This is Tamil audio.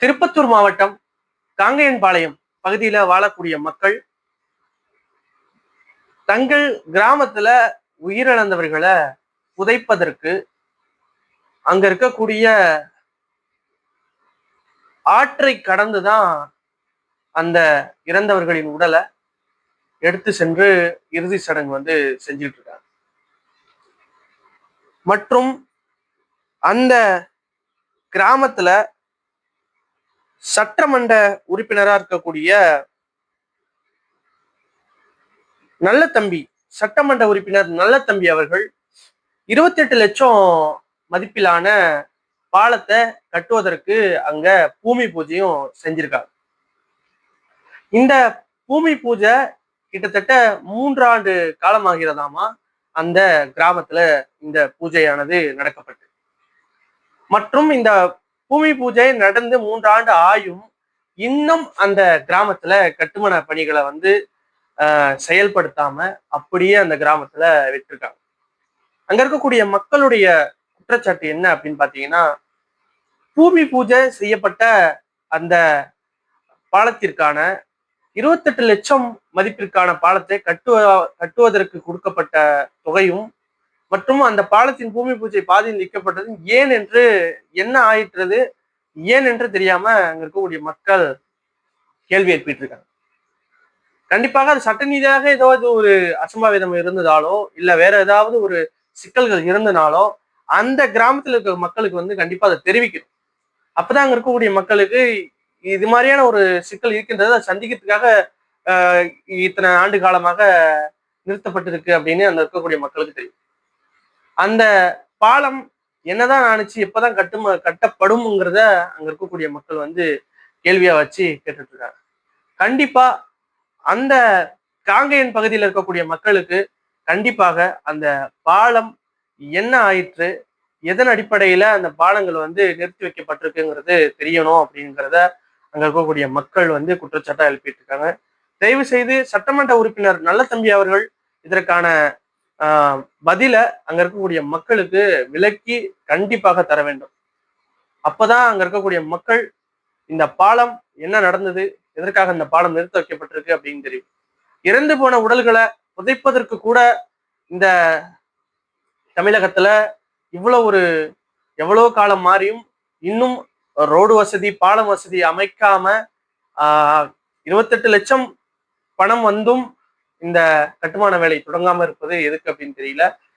திருப்பத்தூர் மாவட்டம் காங்கையன்பாளையம் பகுதியில வாழக்கூடிய மக்கள் தங்கள் கிராமத்துல உயிரிழந்தவர்களை புதைப்பதற்கு அங்க இருக்கக்கூடிய ஆற்றை கடந்துதான் அந்த இறந்தவர்களின் உடலை எடுத்து சென்று இறுதி சடங்கு வந்து செஞ்சுட்டு இருக்காங்க மற்றும் அந்த கிராமத்துல சட்டமன்ற உறுப்பினரா இருக்கக்கூடிய நல்ல தம்பி சட்டமன்ற உறுப்பினர் நல்ல தம்பி அவர்கள் இருபத்தி எட்டு லட்சம் மதிப்பிலான பாலத்தை கட்டுவதற்கு அங்க பூமி பூஜையும் செஞ்சிருக்காங்க. இந்த பூமி பூஜை கிட்டத்தட்ட மூன்றாண்டு காலமாகிறதாமா அந்த கிராமத்துல இந்த பூஜையானது நடக்கப்பட்டு. மற்றும் இந்த பூமி பூஜை நடந்து மூன்றாண்டு ஆயும் இன்னும் அந்த கிராமத்துல கட்டுமான பணிகளை வந்து செயல்படுத்தாம அப்படியே அந்த கிராமத்துல விட்டுருக்காங்க. அங்க இருக்கக்கூடிய மக்களுடைய குற்றச்சாட்டு என்ன அப்படின்னு பாத்தீங்கன்னா பூமி பூஜை செய்யப்பட்ட அந்த பாலத்திற்கான இருபத்தெட்டு லட்சம் மதிப்பிற்கான பாலத்தை கட்டுவ கட்டுவதற்கு கொடுக்கப்பட்ட தொகையும் மற்றும் அந்த பாலத்தின் பூமி பூஜை பாதையில் நிற்கப்பட்டது. ஏன் என்று என்ன ஆயிற்றது? ஏன் என்று தெரியாம அங்க இருக்கக்கூடிய மக்கள் கேள்வி எழுப்பிட்டு இருக்காங்க கண்டிப்பாக அது சட்ட ரீதியாக ஏதாவது ஒரு அசம்பாவிதம் இருந்ததாலோ இல்ல வேற ஏதாவது ஒரு சிக்கல்கள் இருந்தனாலோ அந்த கிராமத்துல இருக்க மக்களுக்கு வந்து கண்டிப்பா அதை தெரிவிக்கணும். அப்பதான் அங்க இருக்கக்கூடிய மக்களுக்கு இது மாதிரியான ஒரு சிக்கல் இருக்கின்றது அதை சந்திக்கிறதுக்காக ஆஹ் இத்தனை ஆண்டு காலமாக நிறுத்தப்பட்டிருக்கு அப்படின்னு அந்த இருக்கக்கூடிய மக்களுக்கு தெரியும். அந்த பாலம் என்னதான் ஆணுச்சு எப்பதான் கட்டும கட்டப்படும்ங்கிறத அங்க இருக்கக்கூடிய மக்கள் வந்து கேள்வியா வச்சு கேட்டுட்டு இருக்காங்க கண்டிப்பா அந்த காங்கேயன் பகுதியில் இருக்கக்கூடிய மக்களுக்கு கண்டிப்பாக அந்த பாலம் என்ன ஆயிற்று எதன் அடிப்படையில அந்த பாலங்கள் வந்து நிறுத்தி வைக்கப்பட்டிருக்குங்கிறது தெரியணும் அப்படிங்கிறத அங்க இருக்கக்கூடிய மக்கள் வந்து குற்றச்சாட்டா எழுப்பிட்டு இருக்காங்க தயவு செய்து சட்டமன்ற உறுப்பினர் நல்ல தம்பி அவர்கள் இதற்கான பதில அங்க இருக்கக்கூடிய மக்களுக்கு விலக்கி கண்டிப்பாக தர வேண்டும். அப்பதான் அங்க இருக்கக்கூடிய மக்கள் இந்த பாலம் என்ன நடந்தது எதற்காக இந்த பாலம் நிறுத்த வைக்கப்பட்டிருக்கு அப்படின்னு தெரியும். இறந்து போன உடல்களை புதைப்பதற்கு கூட இந்த தமிழகத்துல இவ்வளவு ஒரு எவ்வளவு காலம் மாறியும் இன்னும் ரோடு வசதி பாலம் வசதி அமைக்காம ஆஹ் இருபத்தெட்டு லட்சம் பணம் வந்தும் இந்த கட்டுமான வேலை தொடங்காம இருப்பது எதுக்கு அப்படின்னு தெரியல.